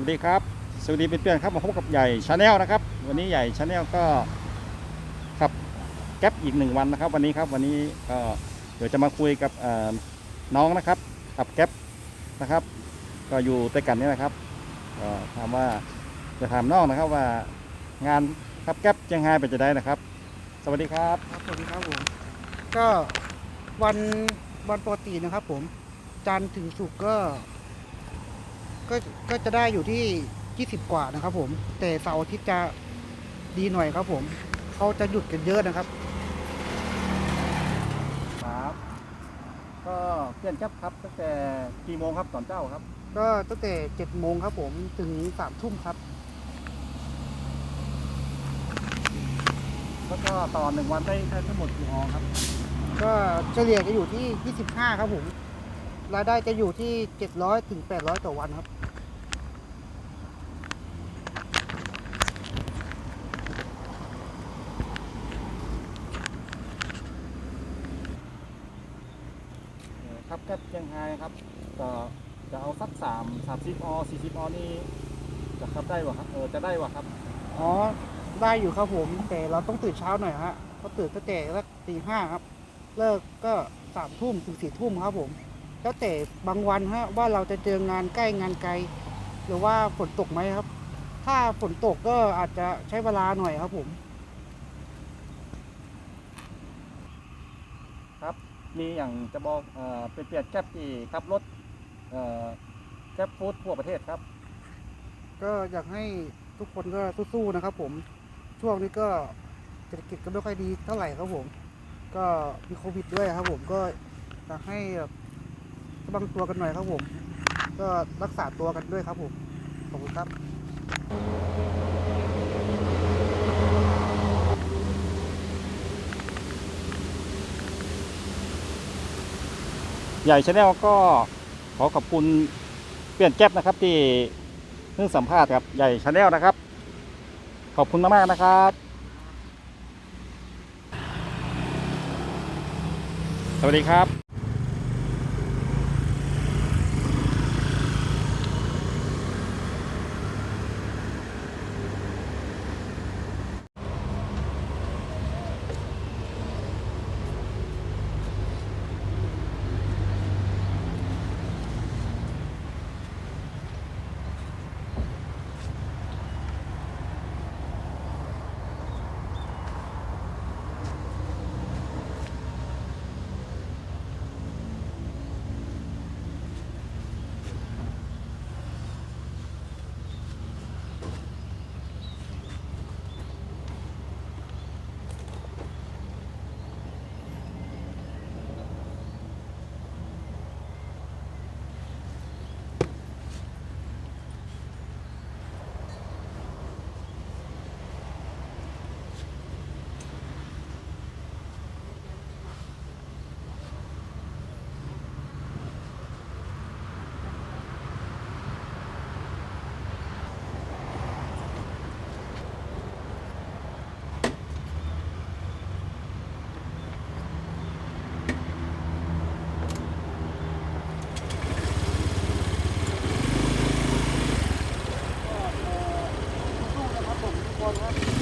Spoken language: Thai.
วัสดีครับ สวัสดีเพื่อนๆครับมาพบกับใหญ่ชาแนลนะครับ วันนี้ใหญ่ชาแนลก็ขับแก๊ปอีกหนึ่งวันนะครับ วันนี้ครับวันนี้ก็เดี๋ยวจะมาคุยกับน้องนะครับขับแก๊ปนะครับ ก็อยู่ด้วยกันนี่นะครับก็ถามว่าจะถามน้องนะครับว่างานขับแก๊ปเชียงไฮ้เป็นจะได้นะครับ สวัสดีครับครับสวัสดีครับผมก็วันวันปกตินะครับ ผมจันทร์ถึงศุกร์ก็ ก็ก็จะได้อยู่ที่ 20 กว่านะครับ ผม แต่เสาร์อาทิตย์จะดีหน่อยครับ ผมเขาจะหยุดกันเยอะนะครับ ครับก็เปลี่ยนแก๊ปครับตั้งแต่กี่โมงครับตอนเจ้าครับ ก็ตั้งแต่7โมงครับ ผมถึง3ทุ่มครับ แล้วก็ต่อหนึ่งวันได้ได้ทั้งหมดกี่ออครับ ก็เฉลี่ยจะอยู่ที่ 25 ครับผมรายได้จะอยู่ที่ 700ถึง800 ต่อวันครับ เอ่อครับแก๊ปเชียงไฮ้ครับก็จะเอาสักสามสามสิบอสี่สิบอนี่จะขับได้วะครับเออจะได้วะครับอ๋อได้อยู่ครับผมแต่เราต้องตื่นเช้าหน่อยฮะเขาตื่นตั้งแต่สักตีห้าครับ เลิกก็สามทุ่มถึงสี่ทุ่มครับผมแล้วแต่บางวันฮะว่าเราจะเจองานใกล้งานไกล หรือว่าฝนตกไหมครับ ถ้าฝนตกก็อาจจะใช้เวลาหน่อยครับผม มีอย่างจะบอกเอ่อเป็นเปลี่ยนแก๊ปที่ขับรถเอ่อแก๊ปฟู้ดทั่วประเทศครับก็อยากให้ทุกคนก็สู้ๆนะครับ ผมช่วงนี้ก็เศรษฐกิจก็ไม่ค่อยดีเท่าไหร่ครับผม ก็มีโควิดด้วยครับ ผมก็อยากให้แบบระวังตัวกันหน่อยครับผม ก็รักษาตัวกันด้วยครับผมขอบคุณครับ ใหญ่ชาแนลก็ขอขอบคุณเปลี่ยนแก๊บนะครับที่เพิ่งสัมภาษณ์กับใหญ่ชาแนลนะครับ ขอบคุณมากๆนะครับสวัสดีครับ 我们